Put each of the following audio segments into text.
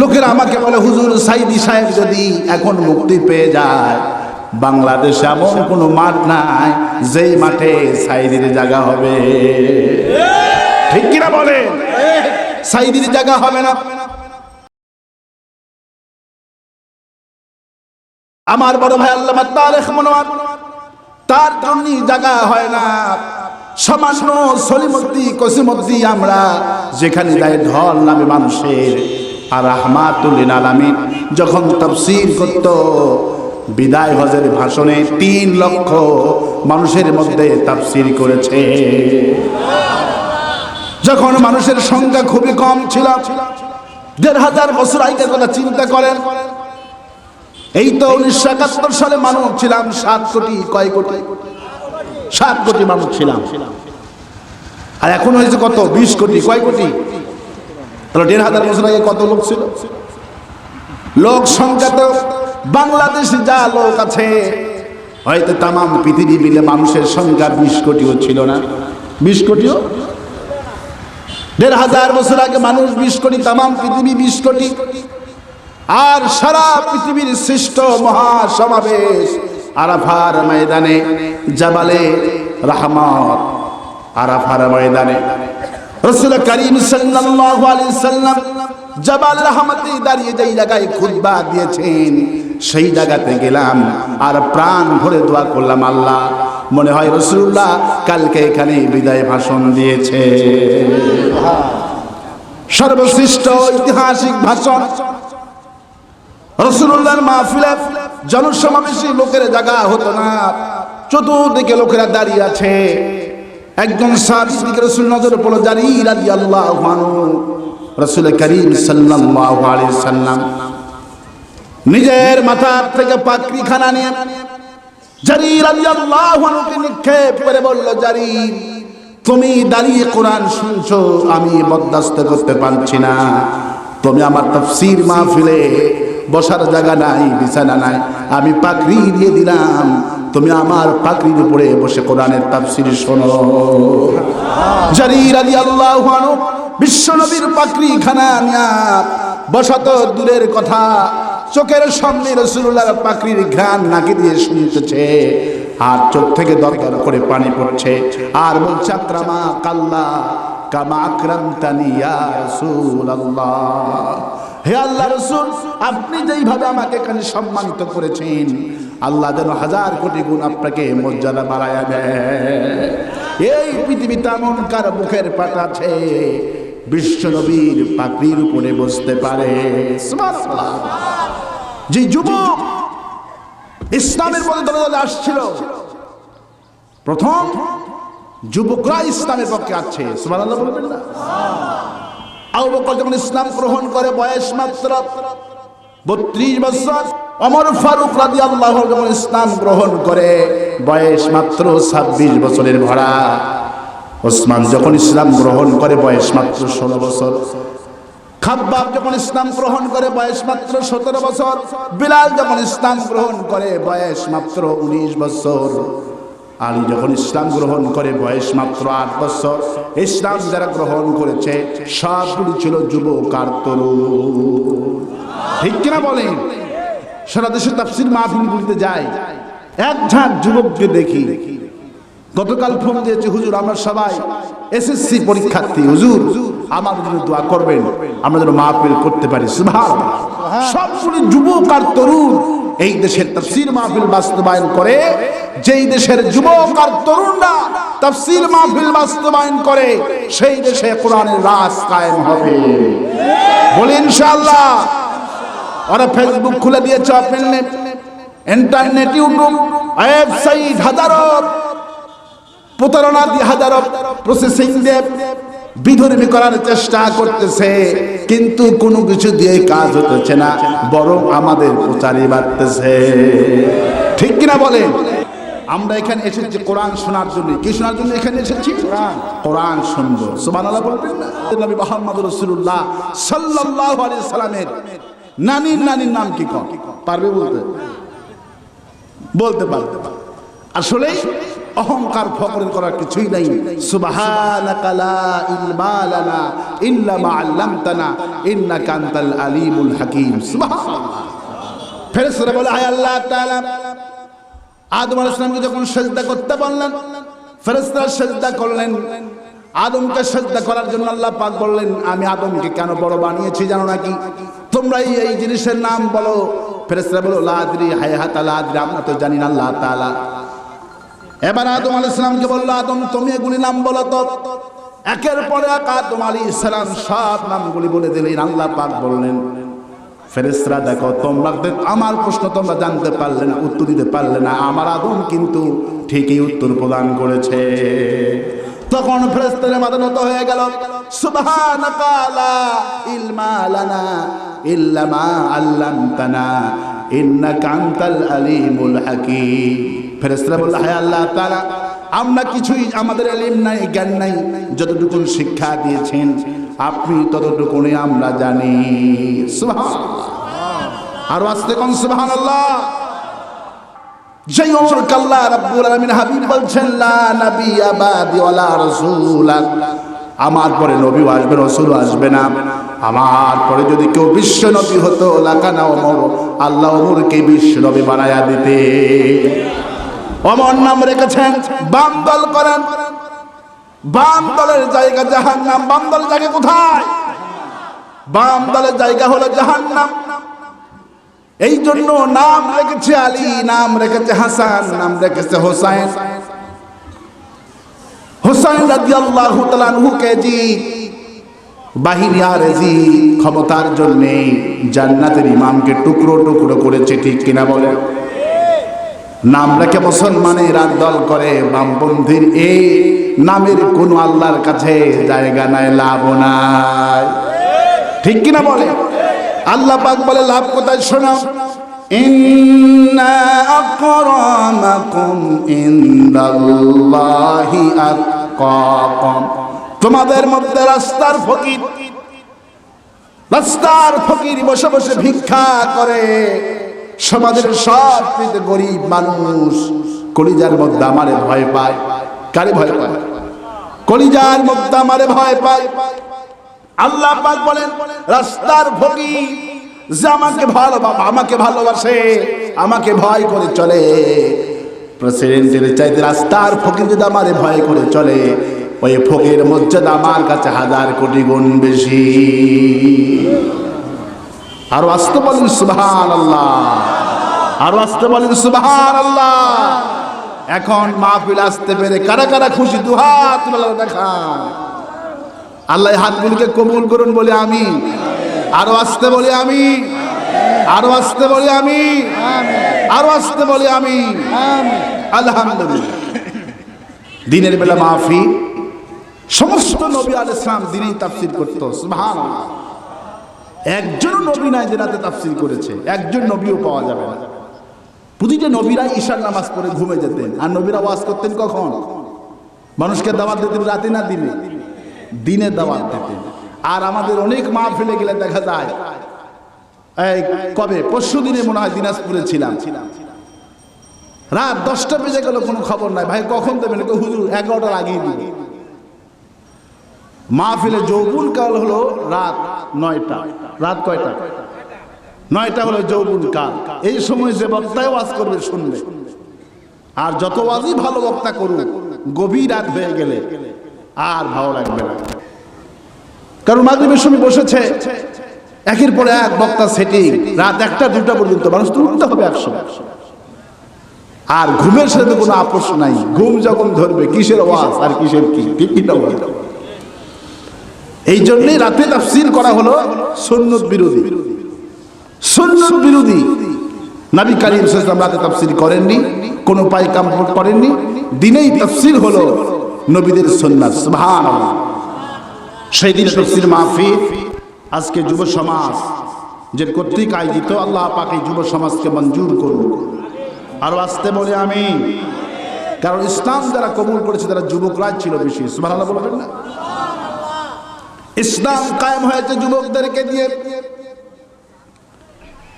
লোকেরা আমাকে বলে, হুজুর সাইদি সাহেব যদি এখন মুক্তি পেয়ে যায়, বাংলাদেশে এমন কোনো মাঠ নাই, যেই মাঠে সাইদির জায়গা হবে। ঠিক কিনা বলে সাইদির জায়গা হবে না। আমার বড় ভাই আল্লাহ মনোয়ার, তার জন্য জায়গা হয় না। সামান্য সলিমতি কসিমতি আমরা যেখানে যাই, ঢল নামে মানুষের আর রহমাতুল্লিন আলামিন যখন তফসির করত, বিদায় হজের ভাষণে তিন লক্ষ মানুষের মধ্যে তাফসির করেছে। যখন মানুষের সংখ্যা খুবই কম ছিল, দেড় হাজার বছর আগের কথা চিন্তা করেন, এই তো উনিশশো একাত্তর সালে মানুষ ছিলাম, সাত কোটি, কয় কোটি? সাত কোটি মানুষ ছিলাম। আর এখন হয়েছে কত? বিশ কোটি, কয় কোটি? তাহলে দেড় হাজার বছর আগে কত লোক ছিল? লোক সংখ্যা তো বাংলাদেশে যা লোক আছে, হয়তো তাম পৃথিবী মিলে মানুষের সংখ্যা বিশ কোটিও ছিল না। বিশ কোটিও? দেড় হাজার বছর আগে মানুষ বিশ কোটি তাম পৃথিবী বিশ কোটি। আর সারা পৃথিবীর শ্রেষ্ঠ মহাসমাবেশ আরাফার ময়দানে, জাবালে রহমত আরাফার ময়দানে। রসুল করিম সাল্লাম জাবাল রহমতে দাঁড়িয়ে যেই জায়গায় খুতবা দিয়েছেন, সেই জায়গাতে গেলাম আর প্রাণ ভরে দোয়া করলাম, আল্লাহ মনে হয় রসুল্লাহ কালকে এখানে বিদায় ভাষণ দিয়েছে। সর্বশ্রেষ্ঠ ঐতিহাসিক ভাষণ। রসুল্লাহর মাহফিলে জনসমাবেশী লোকের জায়গা হতো না, চতুর্দিকে লোকেরা দাঁড়িয়ে আছে। একজন সাহাবীর দিকে রসুল নজর পড়ল জারি রাজি আল্লাহ রসুল করিম সাল্লাম। নিজের মাথার থেকে পাকড়ি খানা নিয়ে তুমি শুনছো, আমি বরদাস্ত পারছি না। তুমি আমার বসার জায়গা নাই, বিছানা নাই, আমি পাকড়ি দিয়ে দিলাম তুমি আমার পাকড়ির উপরে বসে কোরআনের তাফসির শোনো। জারির আলী আল্লাহ বিশ্ব নবীর পাকড়ি খানা নিয়া বসত দূরের কথা চোখের সামনে রসুল্লাহর পাকড়ির ঘ্রাণ নাকি দিয়ে শুনতেছে। আর চোখ থেকে দরকার করে পানি পড়ছে। আর বলছে, আক্রামা কাল্লা কামা আক্রান্তানি ইয়া রাসূলুল্লাহ। হে আল্লাহ রসুল, আপনি যেইভাবে আমাকে এখানে সম্মানিত করেছেন আল্লাহ যেন হাজার কোটি গুণ আপনাকে মর্যাদা বাড়ায়া দেয়। এই পৃথিবীতে এমন কার মুখের পাট আছে? বিশ্ব নবীর পাকড়ির উপরে বসতে পারে। যে যুবক ইসলামের দলে আসছিল, প্রথম যুবকরা ইসলামের পক্ষে আছে। আবু বকর যখন ইসলাম গ্রহণ করে বয়স মাত্র বত্রিশ বছর অমর ফারুক রাজি আল্লাহ যখন ইসলাম গ্রহণ করে, বয়স মাত্র ছাব্বিশ বছরের ভরা। ওসমান যখন ইসলাম গ্রহণ করে, বয়স মাত্র ষোলো বছর। খাব্বাব যখন ইসলাম গ্রহণ করে, বয়স মাত্র সতেরো বছর। বিলাল যখন ইসলাম গ্রহণ করে, বয়স মাত্র উনিশ বছর। আলী যখন ইসলাম গ্রহণ করে, বয়স মাত্র আট বছর। ইসলাম যারা গ্রহণ করেছে, সবগুলি ছিল যুবক আর তরুণ। ঠিক কিনা বলেন? সারা দেশে তাফসির মাহফিল গুলিতে যাই এক ঝাঁক যুবককে দেখি। গতকাল ফোন দিয়েছে, হুজুর, আমরা সবাই এসএসসি পরীক্ষার্থী। হুজুর আমাদের জন্য দোয়া করবেন। আমরা যেন মাহফিল করতে পারি। সবগুলি যুবক আর তরুণ এই দেশের তাফসির মাহফিল বাস্তবায়ন করে। যেই দেশের যুবক আর তরুণরা তাফসির মাহফিল বাস্তবায়ন করে, সেই দেশে কোরআনের রাজ কায়েম হবে। বলি ইনশাআল্লাহ ওরা ফেসবুক খুলে দিয়েছে ওপেন ইন্টারনেট ইউটিউব ওয়েবসাইট হাজারো প্রতারণা দিয়ে হাজারো প্রসেসিং দিয়ে বিধর্মী করার চেষ্টা করতেছে। কিন্তু কোনো কিছু দিয়ে কাজ হতেছে না, বরং আমাদের প্রচারই বাড়তেছে। ঠিক কিনা বলেন? আমরা এখানে এসেছি কোরআন শোনার জন্য। কি শোনার জন্য এখানে এসেছি? কোরআন শুনব। সুবহানাল্লাহ বলবেন না? নবী মুহাম্মদ রাসূলুল্লাহ সাল্লাল্লাহু আলাইহি সাল্লামের নানির নানির নাম কি কম? পারবে বলতে? বলতে পারবে। আসলে অহংকার ফকরের করার কিছুই নাই। আলিমুল হাকীম। ফেরেশতারা বলে, আয় আল্লাহ তাআলা, আদম আলাইহিস সালামকে যখন সেজদা করতে বললেন, ফেরেশতারা সেজদা করলেন। আদমকে সেজদা করার জন্য আল্লাহ পাক বললেন, আমি আদমকে কেন বড় বানিয়েছি জানো নাকি? তোমরা এই জিনিসের নাম বলো। ফেরেশতারা বলো, লাদ্রি হায়াত লাদ্রি, আমরা তো জানি না আল্লাহ তাআলা। এবার আদম আলাইহিস সালামকে বলল, আদম, তুমি এগুলি নাম বলো তো। একের পরে এক আদম আলাইহিস সালাম সব নামগুলি বলে দিলেন, আল্লাহ পাক বললেন ফেরেশরা দেখো তোমরা আমার প্রশ্ন তোমরা জানতে পারলে না, উত্তর দিতে পারলে না। আমার আদম কিন্তু ঠিকই উত্তর প্রদান করেছে। তখন ফেরেশতাদের মাথা নত হয়ে গেল, সুবহানাকা লা ইলমা লানা। আল্লাহ তাআলা, আমরা কিছুই, আমাদের এলিম নাই, জ্ঞান নাই, যতটুকু শিক্ষা দিয়েছেন, আপনি ততটুকুনি আমরা জানি। আর আসতে কোন সুবহানাল্লাহ? যেই ওমর কাল্লা রাব্বুল আলামিন বলছেন নবী আমার পরে নবীও আসবে রসুল আসবে না। আমার পরে যদি কেউ বিশ্ব নবী হতো, লাকানা ওমর, আল্লাহ ওমরকে বিশ্ব নবী বানায়া দিতে। অমর নাম রেখেছেন বাম দল করেন। বাম দলের জায়গা জাহান্নাম। বাম দলের জায়গা কোথায়? বাম দলের জায়গা হলো জাহান নাম এই জন্য নাম রেখেছে আলী, নাম রেখেছে হাসান, নাম রেখেছে হোসাইন। হোসাইন রাদিয়াল্লাহু তাআলা আনহুকে জি বাহিনী আর জি ক্ষমতার জন্য জান্নাতের ইমামকে টুকরো টুকরো করেছে, ঠিক কিনা বলেন নাম রেখে মুসলমানের দল করে বামপন্থীর এই নামের কোন আল্লাহর কাছে জায়গা নাই লাভ নাই। ঠিক কিনা বলে? আল্লাহ পাক বলে, লাভ কোথায় শোনাও? ইন্না আকরামাকুম ইনদাল্লাহি আতকাকুম। তোমাদের মধ্যে রাস্তার ফকির। রাস্তার ফকির বসে বসে ভিক্ষা করে। সমাজের সব গরিব মানুষ কলিজার মধ্যে আমারে ভয় পায়। কারে ভয় পায়? কলিজার মধ্যে আমারে ভয় পায়। আল্লাহ পাক বলেন, রাস্তার ফকির যে আমাকে ভালো আমাকে ভালোবাসে, আমাকে ভয় করে চলে। প্রেসিডেন্টের চাইতে রাস্তার ফকির যদি আমারে ভয় করে চলে ওই ফকির মর্যাদা আমার কাছে হাজার কোটি গুণ বেশি। আরও আসতে বলেন সুবহান আল্লাহ আরও আসতে বলেন সুবহান আল্লাহ এখন মাহফিল আসতে পেরে কারা কারা খুশি দুহাত তুলে দেখা। আল্লাহ হাতগুলিকে কবুল করুন বলে আমি। আরও আসতে বলি আমি। আরও আসতে বলি আমি। আরও আসতে বলি আমি। আলহামদুলিল্লাহ। দিনের বেলা মাহফি সমস্ত নবী আল ইসলাম দিনেই তাফসির করতো, সুবহানাল্লাহ। একজন নবী নাই যে রাতে তাফসির করেছে, একজন নবীও পাওয়া যাবে না। প্রতিটা নবীরা ঈশার নামাজ পড়ে ঘুমে যেতেন, আর নবীরা ওয়াজ করতেন কখন? মানুষকে দাওয়াত দিতেন রাতে না দিনে? দিনে দাওয়াত দিতেন। আর আমাদের অনেক মা ফেলে গেলে দেখা যায়, এই কবে? পরশু দিনে মনে হয় দিনাজপুরে ছিলাম। রাত দশটা বেজে গেল, কোনো খবর নাই। ভাই, কখন দেবেন? হুজুর, এগারোটার আগেই দিবে। মাহফিলে যৌবন কাল হলো রাত নয়টা। রাত কয়টা? নয়টা হলো যৌবন কাল। এই সময় যে বক্তায় ওয়াজ করবে, শুনবে। আর যত ওয়াজই ভালো বক্তা করুক, গভীর রাত হয়ে গেলে আর ভালো লাগবে না। কারণ মাগরিবের সময় বসেছে, একের পরে এক বক্তা সেটিং রাত একটা, দুটা পর্যন্ত। মানুষ তো উঠতে হবে একশো আর ঘুমের সাথে কোনো আপোষ নাই। ঘুম যখন ধরবে, কিসের ওয়াজ আর কিসের কি? ঠিক বলে এই জন্যই রাতে তাফসির করা হলো সুন্নত বিরোধী। সুন্নত বিরোধী। নবী কারিম সাল্লাল্লাহু রাতে তাফসির করেননি, কোনো পাই কাম করেননি। দিনেই তাফসির হলো নবীদের সুন্নাত, সুবহানাল্লাহ। সেই দিনে তাফসির মাহফিল, আজকে যুব সমাজ, যে কর্তৃক আয়োজিত, আল্লাহ পাক যুব সমাজকে মঞ্জুর করুন আরও আসতে বলে আমি কারণ ইসলাম যারা কবুল করেছে, তারা যুবকরাই ছিল বেশি, সুবহানাল্লাহ বলবেন না? ইসলাম কায়েম হয়েছে যুবকদেরকে দিয়ে।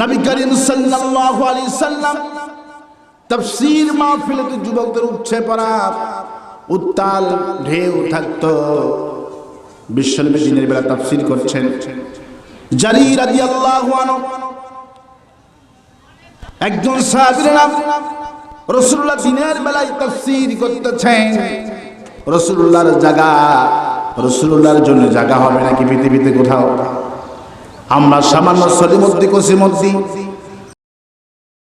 নবী করিম সাল্লাল্লাহু আলাইহি সাল্লাম তফসির মাহফিলে তো যুবকদের উঠছে পড়া, উত্তাল ঢেউ থাকতো। বিশ্বনবী দিনের বেলা তাফসির করছেন। জারি রাদিয়াল্লাহু আনহু, একজন সাহাবীর নাম রাসূলুল্লাহ দিনের বেলায় তাফসীর করতেছেন। রাসূলুল্লাহর জায়গা রাসূলুল্লাহর জন্য জায়গা হবে নাকি পৃথিবীতে কোথাও? আমরা সামান্য সলিমদ্দি কসিমদ্দি